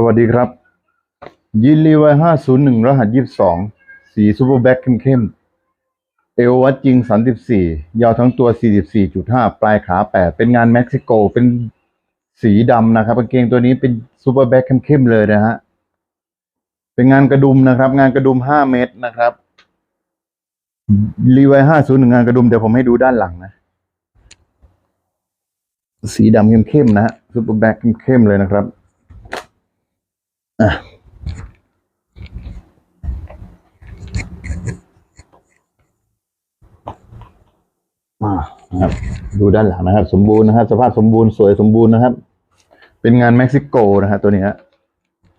สวัสดีครับ ยินรีไวห้าศูนย์หนึ่งรหัสยี่สิบสองสีซูเปอร์แบ็คเข้มๆเอววัดจริงสามสิบสี่ยาวทั้งตัวสี่สิบสี่จุดห้าปลายขาแปดเป็นงานเม็กซิโกเป็นสีดำนะครับกางเกงตัวนี้เป็นซูเปอร์แบ็คเข้มๆเลยนะฮะเป็นงานกระดุมนะครับ งานกระดุมห้าเมตรนะครับรีไวห้าศูนย์หนึ่งงานกระดุมเดี๋ยวผมให้ดูด้านหลังนะ สีดำเข้มๆนะฮะซูเปอร์แบ็คเข้มๆเลยนะครับ อะอ่าครับดูด้านหลังนะครับ สมบูรณ์นะครับ สภาพสมบูรณ์สวยสมบูรณ์นะครับ เป็นงานเม็กซิโกนะฮะตัวนี้ฮะ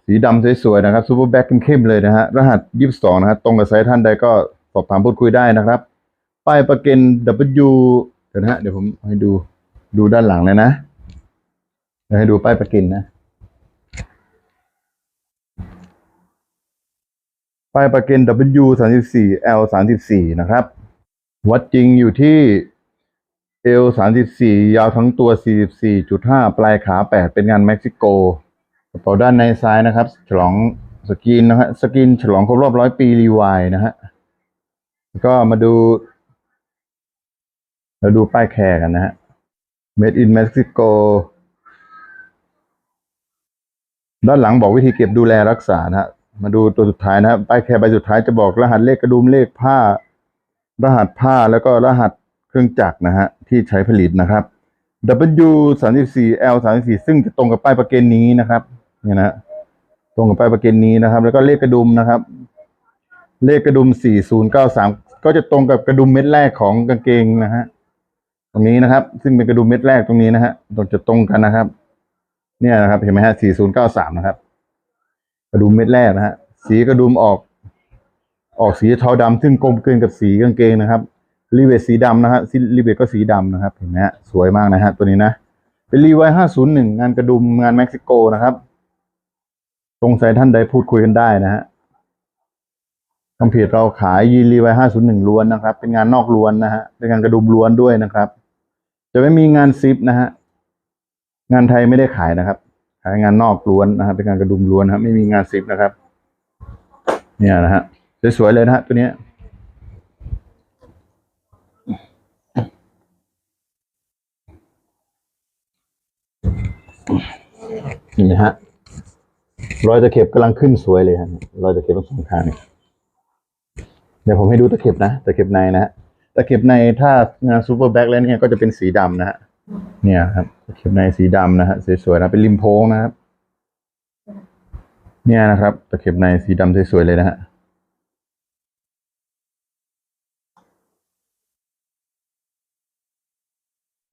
สีดำสวยๆนะครับซูเปอร์แบ็คเข้มๆเลยนะฮะรหัสยี่สิบสองนะฮะตรงกับไซส์ท่านใดก็สอบถามพูดคุยได้นะครับป้ายประเกัน W เดี๋ยวนะฮะเดี๋ยวผมให้ดูดูด้านหลังเลยนะเดี๋ยวให้ดูป้ายประเกันนะ ป้ายประเกัน W 3 4 L 3 4นะครับ วัดจริงอยู่ที่ L 3 4ยาวทั้งตัว 44.5 ปลายขา 8 เป็นงานเม็กซิโกกระเป๋าด้านในซ้ายนะครับ ฉลองสกรีนนะฮะสกรีนฉลองครบรอบร้อยปีรีวายนะฮะก็มาดู เราดูป้ายแคร์กันนะฮะ Made in Mexico ด้านหลังบอกวิธีเก็บดูแลรักษานะฮะ มาดูตัวสุดท้ายนะครับป้ายแคร์ใบสุดท้ายจะบอกรหัสเลขกระดุมเลขผ้า รหัสผ้าแล้วก็รหัสเครื่องจักรนะฮะที่ใช้ผลิตนะครับ W 3 4 L 3 4ซึ่งจะตรงกับป้ายประเกนนี้นะครับเนี่ยนะฮะตรงกับป้ายประเกนนี้นะครับ แล้วก็เลขกระดุมนะครับ เลขกระดุม 4093 ก็จะตรงกับกระดุมเม็ดแรกของกางเกงนะฮะตรงนี้นะครับ ซึ่งเป็นกระดุมเม็ดแรกตรงนี้นะฮะตรงจะตรงกันนะครับ เนี่ยนะครับเห็นไหมฮะ4093 นะครับ กระดุมเม็ดแรกนะฮะ สีกระดุมออก ออกสีเทาดำซึ่งกลมเกลืนกับสีกางเกงนะครับรีเวทสีดำนะฮะรีเวทก็สีดำนะครับเห็นไหมฮะสวยมากนะฮะตัวนี้นะเป็นรีไวห้าศูนย์หนึ่งงานกระดุมงานเม็กซิโกนะครับตรงใจท่านใดพูดคุยกันได้นะฮะทางเพจเราขายยีรีไวห้าศูนย์หนึ่งล้วนนะครับ เป็นงานนอกล้วนนะฮะเป็นงานกระดุมล้วนด้วยนะครับ จะไม่มีงานซิปนะฮะงานไทยไม่ได้ขายนะครับ ขายงานนอกล้วนนะครับเป็นงานกระดุมล้วนนะครับไม่มีงานซิปนะครับ เนี่ยนะฮะสวยๆเลยนะฮะตัวเนี้ยนี่นะฮะรอยตะเข็บกำลังขึ้นสวยเลยฮะรอยตะเข็บทั้งสองข้างนี่เดี๋ยวผมให้ดูตะเข็บนะตะเข็บในนะฮะตะเข็บในถ้างานซูเปอร์แบ็คแล้วเนี่ยก็จะเป็นสีดำนะฮะ เนี่ยครับตะเข็บในสีดำนะฮะสวยๆนะเป็นริมโพงนะครับ เนี่ยนะครับตะเข็บในสีดำสวยๆเลยนะฮะ